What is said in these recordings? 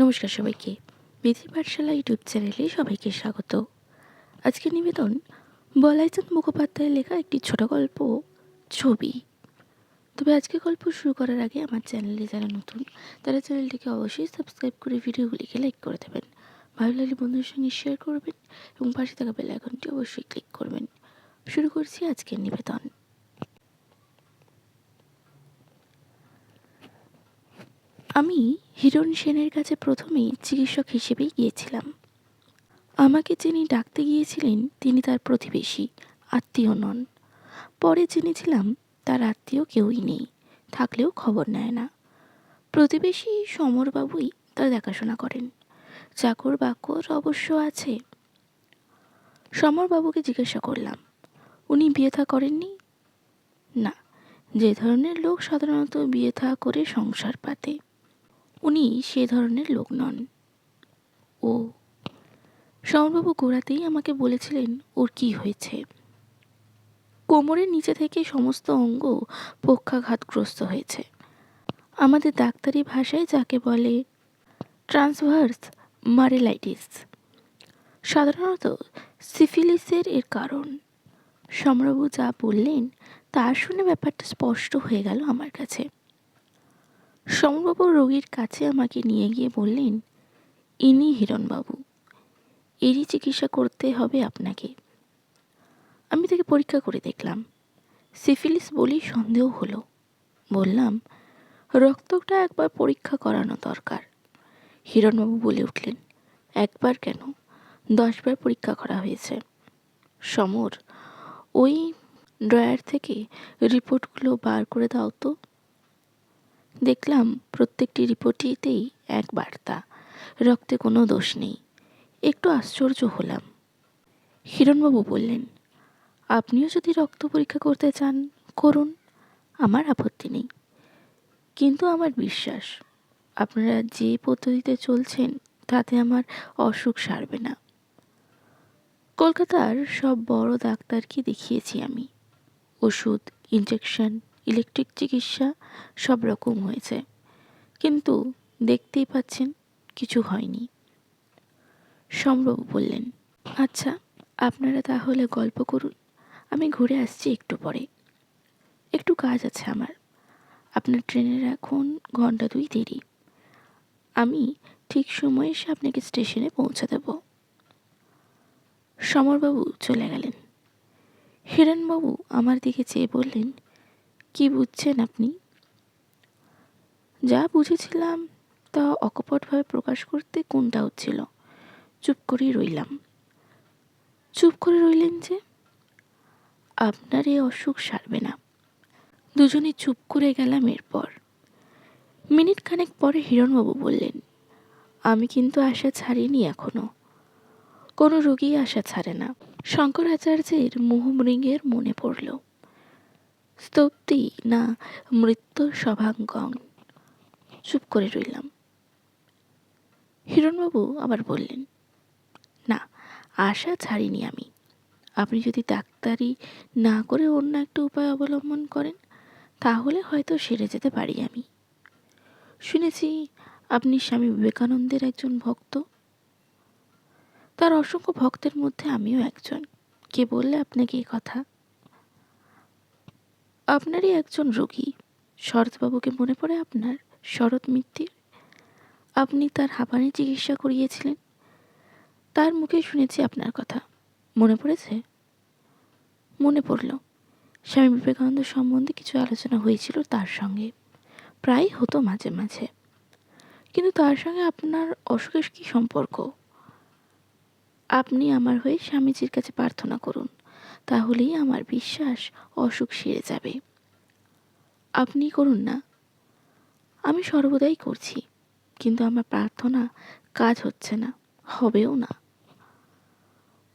নমস্কার সবাইকে। বিধি পাঠশালা ইউটিউব চ্যানেলে সবাইকে স্বাগত। আজকের নিবেদন, বলাইচাঁদ মুখোপাধ্যায়ের লেখা একটি ছোট গল্প, ছবি। তবে আজকে গল্প শুরু করার আগে আমার চ্যানেলে যারা নতুন, তারা চ্যানেলটিকে অবশ্যই সাবস্ক্রাইব করে ভিডিওগুলিকে লাইক করে দেবেন। ভালো লাগলে বন্ধুদের সঙ্গে শেয়ার করবেন এবং পাশে থাকা বেল আইকনটি অবশ্যই ক্লিক করবেন। শুরু করছি আজকের নিবেদন। আমি হিরণ সেনের কাছে প্রথমেই চিকিৎসক হিসেবেই গিয়েছিলাম। আমাকে যিনি ডাকতে গিয়েছিলেন, তিনি তার প্রতিবেশী, আত্মীয় নন। পরে জেনেছিলাম তার আত্মীয় কেউই নেই, থাকলেও খবর নেয় না। প্রতিবেশী সমরবাবুই তার দেখাশোনা করেন। চাকর বাকর অবশ্য আছে। সমরবাবুকে জিজ্ঞাসা করলাম, উনি বিয়ে থা করেননি? না, যে ধরনের লোক সাধারণত বিয়ে থা করে সংসার পাতে। উনি সে ধরনের লোক নন। ও সমরবাবু গোড়াতেই আমাকে বলেছিলেন ওর কি হয়েছে। কোমরের নিচে থেকে সমস্ত অঙ্গ পক্ষাঘাতগ্রস্ত হয়েছে। আমাদের ডাক্তারি ভাষায় যাকে বলে ট্রান্সভার্স মারেলাইটিস। সাধারণত সিফিলিসের এর কারণ। সমরবাবু যা বললেন তা শুনে ব্যাপারটা স্পষ্ট হয়ে গেল আমার কাছে। সমরবাবু রোগীর কাছে আমাকে নিয়ে গিয়ে বললেন, ইনি হিরণবাবু। এরই চিকিৎসা করতে হবে আপনাকে। আমি তাকে পরীক্ষা করে দেখলাম। সিফিলিস বলেই সন্দেহ হলো। বললাম, রক্তটা একবার পরীক্ষা করানো দরকার। হিরণবাবু বলে উঠলেন, একবার কেন? দশবার পরীক্ষা করা হয়েছে। সমর, ওই ড্রয়ার থেকে রিপোর্টগুলো বার করে দাও তো। দেখলাম প্রত্যেকটি রিপোর্টেতেই এক বার্তা। রক্তে কোনো দোষ নেই। একটু আশ্চর্য হলাম। হিরণবাবু বললেন, আপনিও যদি রক্ত পরীক্ষা করতে চান, করুন। আমার আপত্তি নেই। কিন্তু আমার বিশ্বাস, আপনারা যে পদ্ধতিতে চলছেন, তাতে আমার অসুখ সারবে না। কলকাতার সব বড় ডাক্তারকে দেখিয়েছি আমি। ওষুধ ইঞ্জেকশন ইলেকট্রিক চিকিৎসা সব রকম হয়েছে। কিন্তু দেখতেই পাচ্ছেন কিছু হয়নি। সম্ভব বললেন আচ্ছা আপনারা তাহলে গল্প করুন। আমি ঘুরে আসছি একটু পরে। একটু কাজ আছে আমার। আপনার ট্রেনের এখন ঘণ্টা দুই দেরি। আমি ঠিক সময়ে এসে আপনাকে স্টেশনে পৌঁছে দেব। সমরবাবু চলে গেলেন। হিরণবাবু আমার দিকে চেয়ে বললেন কি বুঝছেন আপনি? যা বুঝেছিলাম তা অকপটভাবে প্রকাশ করতে কোনটা হচ্ছিল? চুপ করেই রইলাম। চুপ করে রইলেন যে, আপনার এই অসুখ সারবে না। দুজনে চুপ করে গেলাম এরপর। মিনিট খানেক পরে হিরণবাবু বললেন, আমি কিন্তু আশা ছাড়িনি এখনও। কোনো রোগী আশা ছাড়ে না। শঙ্করাচার্যের মোহমৃগের মনে পড়ল। স্তব্ধি না মৃত্যুর সভাঙ্গন। চুপ করে রইলাম। হিরণবাবু আবার বললেন, না, আশা ছাড়িনি আমি। আপনি যদি ডাক্তারি না করে অন্য একটা উপায় অবলম্বন করেন, তাহলে হয়তো সেরে যেতে পারি আমি। শুনেছি আপনি স্বামী বিবেকানন্দের একজন ভক্ত। তার অসংখ্য ভক্তের মধ্যে আমিও একজন। কে বললে আপনাকে এই কথা? আপনারই একজন রোগী। শরৎবাবুকে মনে পড়ে আপনার শরৎ মিত্তির? আপনি তার হাঁপানি চিকিৎসা করিয়েছিলেন? তার মুখে শুনেছি আপনার কথা। মনে পড়েছে? মনে পড়ল। স্বামী বিবেকানন্দ সম্বন্ধে কিছু আলোচনা হয়েছিল তার সঙ্গে। প্রায় হতো মাঝে মাঝে। কিন্তু তার সঙ্গে আপনার অসুখের কী সম্পর্ক? আপনি আমার হয়ে স্বামীজির কাছে প্রার্থনা করুন। তাহলেই আমার বিশ্বাস অসুখ সেরে যাবে। আপনি করুন না। আমি সর্বদাই করছি, কিন্তু আমার প্রার্থনা কাজ হচ্ছে না, হবেও না।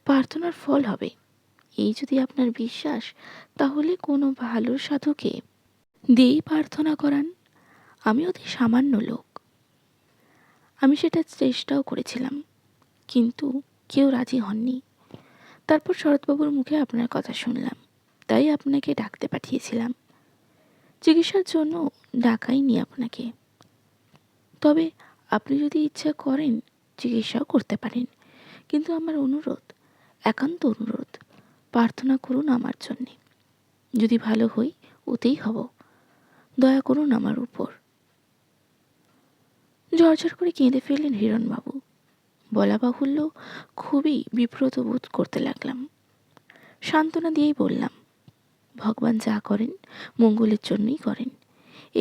প্রার্থনার ফল হবে, এই যদি আপনার বিশ্বাস, তাহলে কোনো ভালো সাধুকে দিয়েই প্রার্থনা করান। আমি অতি সামান্য লোক। আমি সেটা চেষ্টাও করেছিলাম, কিন্তু কেউ রাজি হননি। তারপর শরৎবাবুর মুখে আপনার কথা শুনলাম। তাই আপনাকে ডাকতে পাঠিয়েছিলাম। চিকিৎসার জন্য ডাকাইনি আপনাকে। তবে আপনি যদি ইচ্ছা করেন, চিকিৎসাও করতে পারেন। কিন্তু আমার অনুরোধ, একান্ত অনুরোধ, প্রার্থনা করুন আমার জন্যে। যদি ভালো হই, ওতেই হব। দয়া করুন আমার উপর। ঝরঝর করে কেঁদে ফেললেন হিরণবাবু। বলা বাহুল্য খুবই বিব্রত বোধ করতে লাগলাম। সান্ত্বনা দিয়েই বললাম, ভগবান যা করেন, মঙ্গলের জন্যই করেন।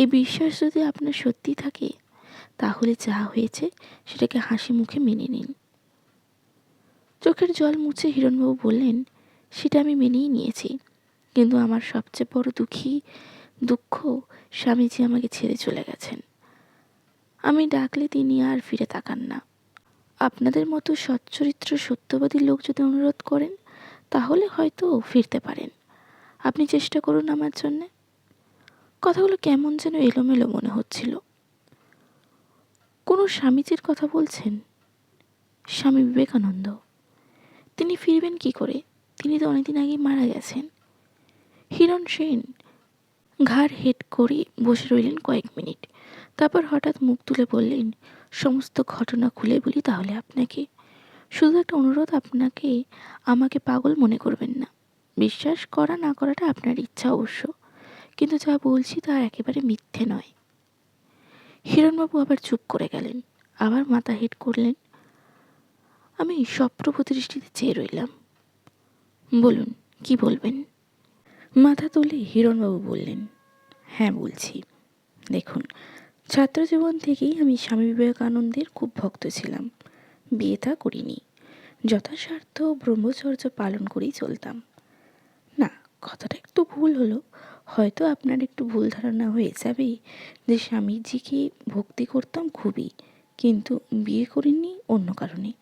এই বিশ্বাস যদি আপনার সত্যি থাকে, তাহলে যা হয়েছে সেটাকে হাসি মুখে মেনে নিন। চোখের জল মুছে হিরণবাবু বললেন, সেটা আমি মেনেই নিয়েছি, কিন্তু আমার সবচেয়ে বড় দুঃখী দুঃখ স্বামীজি আমাকে ছেড়ে চলে গেছেন। আমি ডাকলে তিনি আর ফিরে তাকান না। আপনাদের মতো সচ্চরিত্র সত্যবাদী লোক যদি অনুরোধ করেন, তাহলে হয়তো ফিরতে পারেন। আপনি চেষ্টা করুন আমার জন্যে। কথাগুলো কেমন যেন এলোমেলো মনে হচ্ছিল। কোনো স্বামীজির কথা বলছেন? স্বামী বিবেকানন্দ। তিনি ফিরবেন কি করে? তিনি তো অনেকদিন আগেই মারা গেছেন। হিরণ সেন ঘাড় হেট করে বসে রইলেন কয়েক মিনিট। তারপর হঠাৎ মুখ তুলে বললেন সমস্ত ঘটনা খুলে বলি তাহলে আপনাকে। শুধু একটা অনুরোধ, আপনাকে আমাকে পাগল মনে করবেন না। বিশ্বাস করা, না করাটা আপনার ইচ্ছা অবশ্য। কিন্তু যা বলছি তা একেবারে মিথ্যে নয়। হিরণবাবু আবার চুপ করে গেলেন। আবার মাথা হেট করলেন। আমি সপ্রভ দৃষ্টিতে চেয়ে রইলাম। বলুন, কি বলবেন? মাথা তুলে হিরণবাবু বললেন হ্যাঁ বলছি। দেখুন ছাত্রজীবন থেকেই আমি স্বামী বিবেকানন্দের খুব ভক্ত ছিলাম। বিয়ে তা করিনি। যথাসাধ্য ব্রহ্মচর্য পালন করেই চলতাম। না, কথাটা একটু ভুল হলো। হয়তো আপনার একটু ভুল ধারণা হয়ে যাবে যে স্বামীজিকে ভক্তি করতাম খুবই, কিন্তু বিয়ে করিনি অন্য কারণে।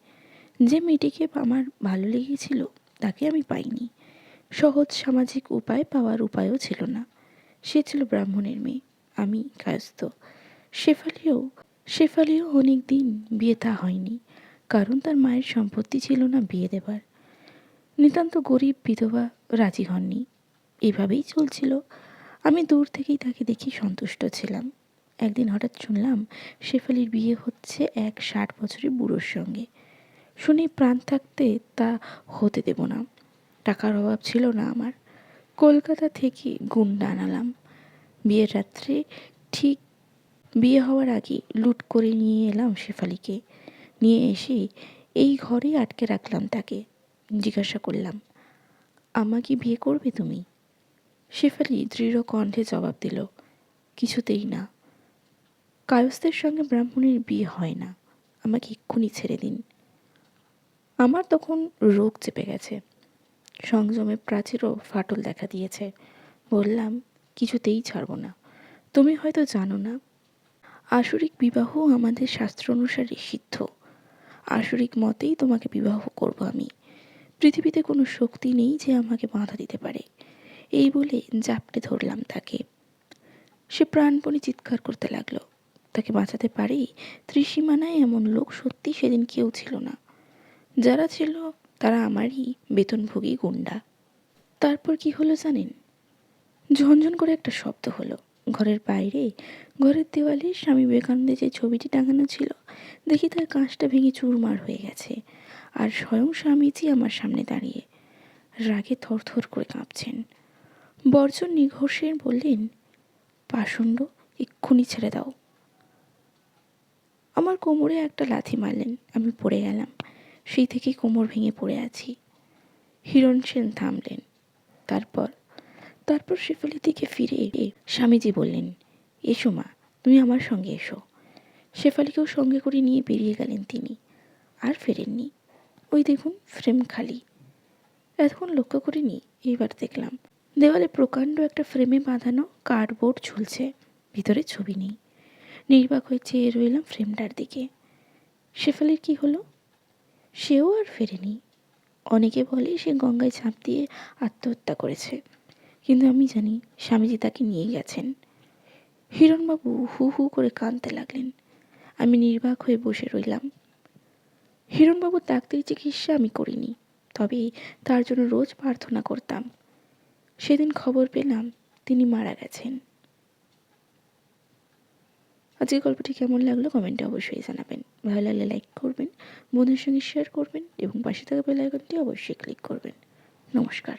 যে মেয়েটিকে আমার ভালো লেগেছিল, তাকে আমি পাইনি। সহজ সামাজিক উপায় পাওয়ার উপায়ও ছিল না। সে ছিল ব্রাহ্মণের মেয়ে, আমি কায়স্থ। শেফালিও শেফালিও অনেক দিন বিয়ে তা হয়নি, কারণ তার মায়ের সম্পত্তি ছিল না বিয়ে দেবার। নিতান্ত গরিব বিধবা রাজি হননি। এভাবেই চলছিল। আমি দূর থেকেই তাকে দেখি সন্তুষ্ট ছিলাম। একদিন হঠাৎ শুনলাম শেফালির বিয়ে হচ্ছে এক ষাট বছরের বুড়োর সঙ্গে। শুনে প্রাণ থাকতে তা হতে দেব না। টাকার অভাব ছিল না আমার। কলকাতা থেকে গুন্ডা আনালাম। বিয়ের রাত্রে ঠিক বিয়ে হওয়ার আগে লুট করে নিয়ে এলাম শেফালিকে। নিয়ে এসে এই ঘরেই আটকে রাখলাম তাকে। জিজ্ঞাসা করলাম আমাকে বিয়ে করবে তুমি? শেফালি দৃঢ় কণ্ঠে জবাব দিল, কিছুতেই না। কায়স্থের সঙ্গে ব্রাহ্মণের বিয়ে হয় না। আমাকে এক্ষুনি ছেড়ে দিন। আমার তখন রোগ চেপে গেছে। সংযমে প্রাচীরও ফাটল দেখা দিয়েছে। বললাম, কিছুতেই ছাড়ব না। তুমি হয়তো জানো না আসরিক বিবাহ আমাদের শাস্ত্র অনুসারে সিদ্ধ। আসরিক মতেই তোমাকে বিবাহ করব আমি। পৃথিবীতে কোনো শক্তি নেই যে আমাকে বাধা দিতে পারে। এই বলে জাপটে ধরলাম তাকে। সে প্রাণপণে চিৎকার করতে লাগল। তাকে বাঁচাতে পারি ত্রিসীমানায় এমন লোক সত্যি সেদিন কেউ ছিল না। যারা ছিল তারা আমারই বেতনভোগী গুন্ডা তারপর কি হলো জানেন? ঝনঝন করে একটা শব্দ হলো। ঘরের বাইরে। ঘরের দেওয়ালে স্বামী বিবেকানন্দের যে ছবিটি টাঙানো ছিল, দেখি তার কাঁচটা ভেঙে চুরমার হয়ে গেছে। আর স্বয়ং স্বামীজি আমার সামনে দাঁড়িয়ে রাগে থরথর করে কাঁপছেন। বর্জন নিঘোষের বললেন, পাষণ্ড, এক্ষুনি ছেড়ে দাও। আমার কোমরে একটা লাথি মারলেন, আমি পড়ে গেলাম। সেই থেকেই কোমর ভেঙে পড়ে আছি। হিরণ সেন থামলেন। তারপর তারপর শেফালির দিকে ফিরে স্বামীজি বললেন, এসো মা, তুমি আমার সঙ্গে এসো। শেফালিকেও সঙ্গে করে নিয়ে বেরিয়ে গেলেন তিনি, আর ফেরেননি। ওই দেখুন, ফ্রেম খালি। এতক্ষণ লক্ষ্য করিনি এইবার দেখলাম, দেওয়ালে প্রকাণ্ড একটা ফ্রেমে বাঁধানো কার্ডবোর্ড ঝুলছে, ভিতরে ছবি নেই। নির্বাক হয়ে চেয়ে রইলাম ফ্রেমটার দিকে। শেফালির কি হলো? সেও আর ফেরেনি। অনেকে বলে সে গঙ্গায় ঝাঁপ দিয়ে আত্মহত্যা করেছে। কিন্তু আমি জানি স্বামীজি তাকে নিয়ে গেছেন। হিরণবাবু হু হু করে কাঁদতে লাগলেন। আমি নির্বাক হয়ে বসে রইলাম। হিরণবাবুর ডাক্তারি চিকিৎসা আমি করিনি, তবে তার জন্য রোজ প্রার্থনা করতাম। সেদিন খবর পেলাম তিনি মারা গেছেন। আজকের গল্পটি কেমন লাগল কমেন্টে অবশ্যই জানাবেন। ভালো লাগলে লাইক করবেন, বন্ধুদের সঙ্গে শেয়ার করবেন এবং পাশে থাকা বেল আইকনটি অবশ্যই ক্লিক করবেন। নমস্কার।